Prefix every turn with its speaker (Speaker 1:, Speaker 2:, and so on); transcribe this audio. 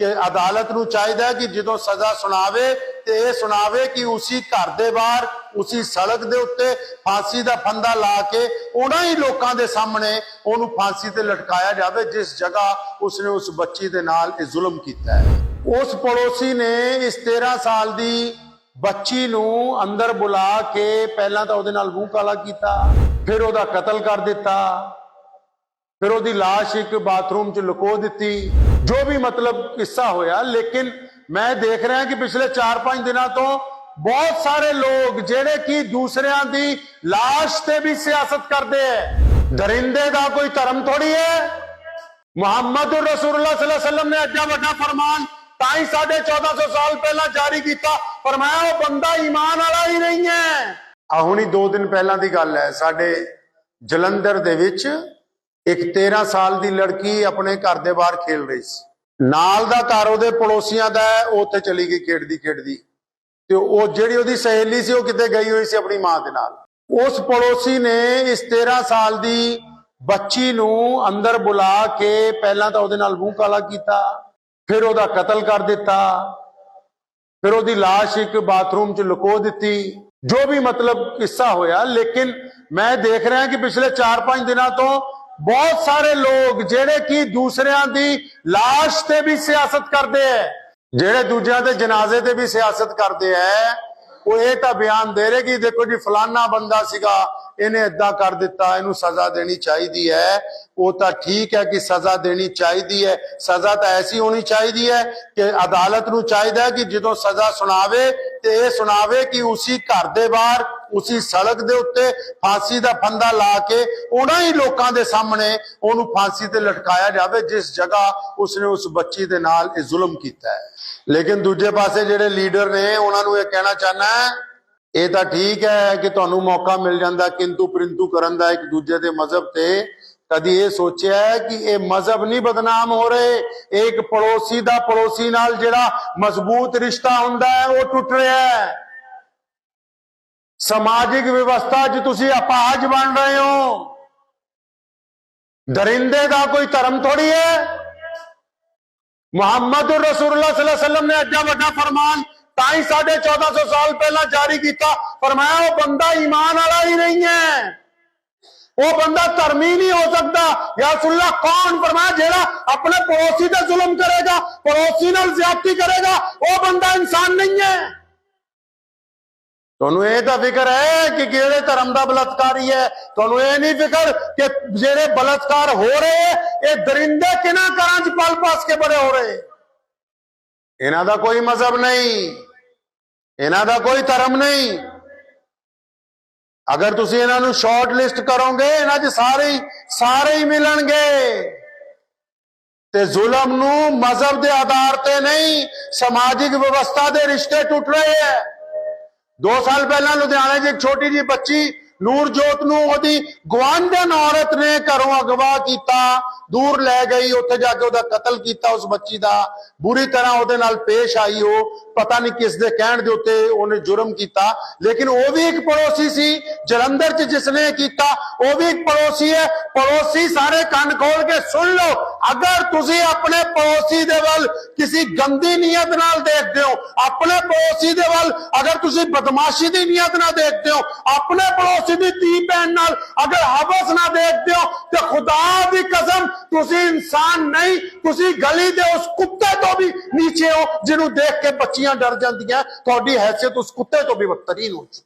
Speaker 1: ਕਿ ਅਦਾਲਤ ਨੂੰ ਚਾਹੀਦਾ ਹੈ ਕਿ ਜਦੋਂ ਸਜ਼ਾ ਸੁਣਾਵੇ ਤੇ ਇਹ ਸੁਣਾਵੇ ਕਿ ਉਸੇ ਘਰ ਦੇ ਬਾਹਰ, ਉਸੇ ਸੜਕ ਦੇ ਉੱਤੇ ਫਾਂਸੀ ਦਾ ਫੰਦਾ ਲਾ ਕੇ ਉਹਨਾਂ ਹੀ ਲੋਕਾਂ ਦੇ ਸਾਹਮਣੇ ਉਹਨੂੰ ਫਾਂਸੀ ਤੇ ਲਟਕਾਇਆ ਜਾਵੇ, ਜਿਸ ਜਗ੍ਹਾ ਉਸਨੇ ਉਸ ਬੱਚੀ ਦੇ ਨਾਲ ਇਹ ਜ਼ੁਲਮ ਕੀਤਾ ਹੈ। ਉਸ ਪੜੋਸੀ ਨੇ ਇਸ 13 ਸਾਲ ਦੀ ਬੱਚੀ ਨੂੰ ਅੰਦਰ ਬੁਲਾ ਕੇ ਪਹਿਲਾਂ ਤਾਂ ਉਹਦੇ ਨਾਲ ਮੂੰਹ ਕਾਲਾ ਕੀਤਾ, ਫਿਰ ਉਹਦਾ ਕਤਲ ਕਰ ਦਿੱਤਾ, ਫਿਰ ਉਹਦੀ লাশ ਇੱਕ ਬਾਥਰੂਮ 'ਚ ਲੁਕੋ ਦਿੱਤੀ ਜੋ ਵੀ ਮਤਲਬ ਕਿੱਸਾ ਹੋਇਆ, ਲੇਕਿਨ ਮੈਂ ਦੇਖ ਰਿਹਾ ਕਿ ਪਿਛਲੇ 4-5 ਦਿਨਾਂ ਤੋਂ ਬਹੁਤ ਸਾਰੇ ਲੋਕ ਜਿਹੜੇ ਕਿ ਦੂਸਰਿਆਂ ਦੀ লাশ ਤੇ ਵੀ ਸਿਆਸਤ ਕਰਦੇ ਐ। ਦਰਿੰਦੇ ਦਾ ਕੋਈ ਧਰਮ ਥੋੜੀ ਐ? ਮੁਹੰਮਦ ਰਸੂਲullah ਸੱਲੱਲਾਹੁ ਅਲੈहि ਵਸੱਲਮ ਨੇ ਅੱਡਾ ਵੱਡਾ ਫਰਮਾਨ ਤਾਂ ਹੀ 1450 ਸਾਲ ਪਹਿਲਾਂ ਜਾਰੀ ਕੀਤਾ। ਫਰਮਾਇਆ ਉਹ ਬੰਦਾ ਇਮਾਨ ਵਾਲਾ ਹੀ ਨਹੀਂ ਐ। ਆ ਹੁਣੀ 2 ਦਿਨ ਪਹਿਲਾਂ ਦੀ ਗੱਲ ਐ। ਸਾਡੇ ਜਲੰਧਰ ਦੇ ਵਿੱਚ ਇੱਕ 13 ਸਾਲ ਦੀ ਲੜਕੀ ਆਪਣੇ ਘਰ ਦੇ ਬਾਹਰ ਖੇਲ ਰਹੀ ਸੀ। ਨਾਲ ਦਾ ਘਰ ਉਹਦੇ ਪੜੋਸੀਆਂ ਦਾ ਉਹ ਉੱਥੇ ਚਲੀ ਗਈ ਖੇਡਦੀ ਖੇਡਦੀ। ਤੇ ਉਹ ਜਿਹੜੀ ਉਹਦੀ ਸਹੇਲੀ ਸੀ, ਉਹ ਕਿਤੇ ਗਈ ਹੋਈ ਸੀ ਆਪਣੀ ਮਾਂ ਦੇ ਨਾਲ। ਉਸ ਪੜੋਸੀ ਨੇ ਇਸ 13 ਸਾਲ ਦੀ ਬੱਚੀ ਨੂੰ ਅੰਦਰ ਬੁਲਾ ਕੇ ਪਹਿਲਾਂ ਤਾਂ ਉਹਦੇ ਨਾਲ ਮੂੰਹ ਕਾਲਾ ਕੀਤਾ, ਫਿਰ ਉਹਦਾ ਕਤਲ ਕਰ ਦਿੱਤਾ, ਫਿਰ ਉਹਦੀ লাশ ਇੱਕ ਬਾਥਰੂਮ 'ਚ ਲੁਕੋ ਦਿੱਤੀ। ਜੋ ਵੀ ਮਤਲਬ ਕਿੱਸਾ ਹੋਇਆ, ਲੇਕਿਨ ਮੈਂ ਦੇਖ ਰਿਹਾ ਕਿ ਪਿਛਲੇ 4-5 ਦਿਨਾਂ ਤੋਂ ਬਹੁਤ ਸਾਰੇ ਲੋਕ ਜਿਹੜੇ ਕਿ ਦੂਸਰਿਆਂ ਦੀ লাশ ਤੇ ਵੀ ਸਿਆਸਤ ਕਰਦੇ ਐ, ਜਿਹੜੇ ਦੂਜਿਆਂ ਦੇ ਜਨਾਜ਼ੇ ਤੇ ਵੀ ਸਿਆਸਤ ਕਰਦੇ ਐ, ਉਹ ਇਹ ਤਾਂ ਬਿਆਨ ਦੇ ਰਹੇ ਕਿ ਦੇਖੋ ਜੀ, ਫਲਾਨਾ ਬੰਦਾ ਸੀਗਾ, ਇਹਨੇ ਏਦਾਂ ਕਰ ਦਿੱਤਾ, ਇਹਨੂੰ ਸਜ਼ਾ ਦੇਣੀ ਚਾਹੀਦੀ ਹੈ ਉਹ ਤਾਂ ਠੀਕ ਹੈ ਕਿ ਸਜ਼ਾ ਦੇਣੀ ਚਾਹੀਦੀ ਹੈ ਸਜ਼ਾ ਤਾਂ ਐਸੀ ਹੋਣੀ ਚਾਹੀਦੀ ਹੈ ਕਿ ਅਦਾਲਤ ਨੂੰ ਚਾਹੀਦਾ ਹੈ ਕਿ ਜਦੋਂ ਸਜ਼ਾ ਸੁਣਾਵੇ ਤੇ ਇਹ ਸੁਣਾਵੇ ਕਿ ਉਸੇ ਘਰ ਦੇ ਬਾਹਰ ਉਸੇ ਸੜਕ ਦੇ ਉੱਤੇ ਫਾਂਸੀ ਦਾ ਫੰਦਾ ਲਾ ਕੇ ਉਹਨਾਂ ਹੀ ਲੋਕਾਂ ਦੇ ਸਾਹਮਣੇ ਉਹਨੂੰ ਫਾਂਸੀ ਤੇ ਲਟਕਾਇਆ ਜਾਵੇ, ਜਿਸ ਜਗ੍ਹਾ ਉਸਨੇ ਉਸ ਬੱਚੀ ਦੇ ਨਾਲ ਇਹ ਜ਼ੁਲਮ ਕੀਤਾ ਹੈ। ਲੇਕਿਨ ਦੂਜੇ ਪਾਸੇ ਜਿਹੜੇ ਲੀਡਰ ਨੇ, ਉਹਨਾਂ ਨੂੰ ਇਹ ਕਹਿਣਾ ਚਾਹਨਾ ਇਹ ਤਾਂ ਠੀਕ ਹੈ ਕਿ ਤੁਹਾਨੂੰ ਮੌਕਾ ਮਿਲ ਜਾਂਦਾ, ਕਿੰਤੂ ਪ੍ਰਿੰਤੂ ਕਰਨ ਦਾ ਇੱਕ ਦੂਜੇ ਦੇ ਮਜ਼ਹਬ ਤੇ। ਕਦੀ ਇਹ ਸੋਚਿਆ ਕਿ ਇਹ ਮਜ਼ਹਬ ਨਹੀਂ ਬਦਨਾਮ ਹੋ ਰਹੇ? ਇਹ ਇੱਕ ਪੜੋਸੀ ਦਾ ਪੜੋਸੀ ਨਾਲ ਜਿਹੜਾ ਮਜ਼ਬੂਤ ਰਿਸ਼ਤਾ ਹੁੰਦਾ ਹੈ, ਉਹ ਟੁੱਟ ਰਿਹਾ ਹੈ। ਸਮਾਜਿਕ ਵਿਵਸਥਾ 'ਚ ਤੁਸੀਂ ਅਪਾਹਜ ਬਣ ਰਹੇ ਹੋ ਦਰਿੰਦੇ ਦਾ ਕੋਈ ਧਰਮ ਥੋੜੀ ਹੈ ਮੁਹੰਮਦ ਰਸੂਲੁল্লাਹ ਸੱਲੱਲਾਹੁ ਅਲੈਹਿ ਵਸੱਲਮ ਨੇ ਐਡਾ ਵੱਡਾ ਫਰਮਾਨ ਤਾਂ ਹੀ ਸਾਡੇ 1400 ਸਾਲ ਪਹਿਲਾਂ ਜਾਰੀ ਕੀਤਾ ਫਰਮਾਇਆ ਉਹ ਬੰਦਾ ਈਮਾਨ ਵਾਲਾ ਹੀ ਨਹੀਂ ਹੈ ਉਹ ਬੰਦਾ ਧਰਮੀ ਨਹੀਂ ਹੋ ਸਕਦਾ ਯਾ ਰਸੂਲullah ਕੌਣ ਫਰਮਾਇਆ ਜਿਹੜਾ ਆਪਣੇ ਪੜੋਸੀ ਤੇ ਜ਼ੁਲਮ ਕਰੇਗਾ ਪੜੋਸੀ ਨਾਲ ਜ਼ਿਆਦਤੀ ਕਰੇਗਾ ਉਹ ਬੰਦਾ ਇਨਸਾਨ ਨਹੀਂ ਹੈ ਤੁਹਾਨੂੰ ਇਹ ਤਾਂ ਫਿਕਰ ਹੈ ਕਿ ਕਿਹੜੇ ਧਰਮ ਦਾ ਬਲਤਕਾਰੀ ਹੈ ਤੁਹਾਨੂੰ ਇਹ ਨਹੀਂ ਫਿਕਰ ਕਿ ਜਿਹੜੇ ਬਲਤਕਾਰ ਹੋ ਰਹੇ ਇਹ ਦਰਿੰਦੇ ਕਿਹਨਾਂ ਘਰਾਂ 'ਚ ਪਲ ਪਾਸ ਕੇ ਬੜੇ ਹੋ ਰਹੇ ਇਹਨਾਂ ਦਾ ਕੋਈ ਮਜ਼ਹਬ ਨਹੀਂ ਇਹਨਾਂ ਦਾ ਕੋਈ ਧਰਮ ਨਹੀਂ ਅਗਰ ਤੁਸੀਂ ਇਹਨਾਂ ਨੂੰ ਸ਼ਾਰਟ ਲਿਸਟ ਕਰੋਗੇ ਇਹਨਾਂ 'ਚ ਸਾਰੇ ਹੀ ਸਾਰੇ ਹੀ ਮਿਲਣਗੇ ਤੇ ਜ਼ੁਲਮ ਨੂੰ ਮਜ਼ਹਬ ਦੇ ਆਧਾਰ ਤੇ ਨਹੀਂ ਸਮਾਜਿਕ ਵਿਵਸਥਾ ਦੇ ਰਿਸ਼ਤੇ ਟੁੱਟ ਰਹੇ ਹੈ ਦੋ ਸਾਲ ਪਹਿਲਾਂ ਲੁਧਿਆਣੇ 'ਚ ਇੱਕ ਛੋਟੀ ਜਿਹੀ ਬੱਚੀ ਨੂਰਜੋਤ ਨੂੰ ਉਹਦੀ ਗਵਾਂਢਣ ਔਰਤ ਨੇ ਘਰੋਂ ਅਗਵਾ ਕੀਤਾ, ਦੂਰ ਲੈ ਗਈ, ਉੱਥੇ ਜਾ ਕੇ ਉਹਦਾ ਕਤਲ ਕੀਤਾ ਉਸ ਬੱਚੀ ਦਾ। ਬੁਰੀ ਤਰ੍ਹਾਂ ਉਹਦੇ ਨਾਲ ਪੇਸ਼ ਆਈ ਉਹ। ਪਤਾ ਨਹੀਂ ਕਿਸ ਦੇ ਕਹਿਣ ਦੇ ਉੱਤੇ ਉਹਨੇ ਜੁਰਮ ਕੀਤਾ। ਲੇਕਿਨ ਉਹ ਵੀ ਇੱਕ ਪੜੋਸੀ ਸੀ। ਜਲੰਧਰ 'ਚ ਜਿਸਨੇ ਕੀਤਾ, ਉਹ ਵੀ ਇੱਕ ਪੜੋਸੀ ਹੈ। ਪੜੋਸੀ ਸਾਰੇ ਕੰਨ ਖੋਲ ਕੇ ਸੁਣ ਲਓ। ਅਗਰ ਤੁਸੀਂ ਆਪਣੇ ਪੜੋਸੀ ਦੇ ਵੱਲ ਕਿਸੇ ਗੰਦੀ ਨੀਅਤ ਨਾਲ ਦੇਖਦੇ ਹੋ, ਆਪਣੇ ਪੜੋਸੀ ਦੇ ਵੱਲ ਅਗਰ ਤੁਸੀਂ ਬਦਮਾਸ਼ੀ ਦੀ ਨੀਅਤ ਨਾਲ ਦੇਖਦੇ ਹੋ, ਆਪਣੇ ਪੜੋਸੀ ਦੀ ਧੀ ਭੈਣ ਨਾਲ ਅਗਰ ਹਵਸ ਨਾਲ ਦੇਖਦੇ ਹੋ, ਤੇ ਖੁਦਾ ਦੀ ਕਸਮ ਤੁਸੀਂ ਇਨਸਾਨ ਨਹੀਂ, ਤੁਸੀਂ ਗਲੀ ਦੇ ਉਸ ਕੁੱਤੇ ਤੋਂ ਵੀ ਨੀਚੇ ਹੋ, ਜਿਹਨੂੰ ਦੇਖ ਕੇ ਬੱਚੀਆਂ ਡਰ ਜਾਂਦੀਆਂ। ਤੁਹਾਡੀ ਹੈਸੀਅਤ ਉਸ ਕੁੱਤੇ ਤੋਂ ਵੀ ਬਦਤਰੀਨ ਹੋ ਚੁੱਕੀ